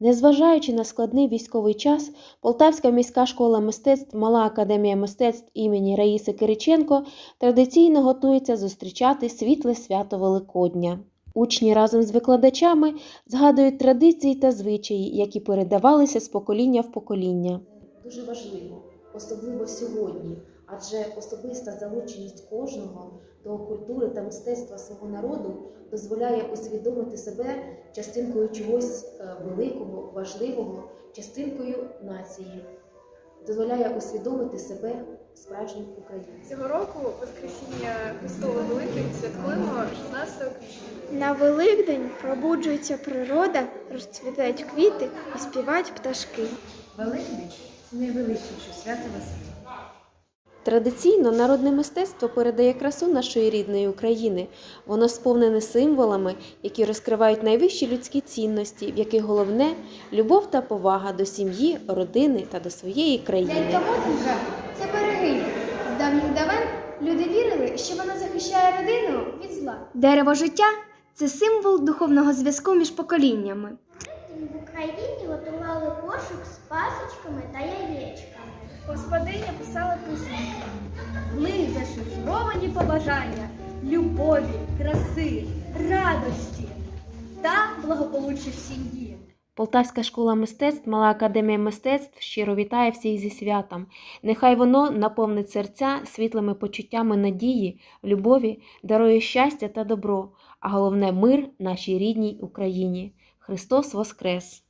Незважаючи на складний військовий час, Полтавська міська школа мистецтв Мала академія мистецтв імені Раїси Кириченко традиційно готується зустрічати світле свято Великодня. Учні разом з викладачами згадують традиції та звичаї, які передавалися з покоління в покоління. Дуже важливо, особливо сьогодні, адже особиста залученість кожного до культури та мистецтва свого народу дозволяє усвідомити себе частинкою чогось е, великого, важливого, частинкою нації, дозволяє усвідомити себе справжнім українцем. Цього року Воскресіння Христове Великдень святкуємо 16 квітня. На Великдень пробуджується природа, розцвітають квіти і співають пташки. Великдень це найвеличніше свято весни. Традиційно народне мистецтво передає красу нашої рідної України. Воно сповнене символами, які розкривають найвищі людські цінності, в яких головне любов та повага до сім'ї, родини та до своєї країни. Лялька-мотанка це берегиня. З давніх давен люди вірили, що вона захищає родину від зла. Дерево життя це символ духовного зв'язку між поколіннями. В Україні готували кошик з пасочками та яєчками. Господиня писала писанки. В них зашифровані побажання любові, краси, радості та благополуччя в сім'ї. Полтавська школа мистецтв, Мала академія мистецтв щиро вітає всіх зі святом. Нехай воно наповнить серця світлими почуттями надії, любові, дарує щастя та добро, а головне мир нашій рідній Україні. Христос Воскрес!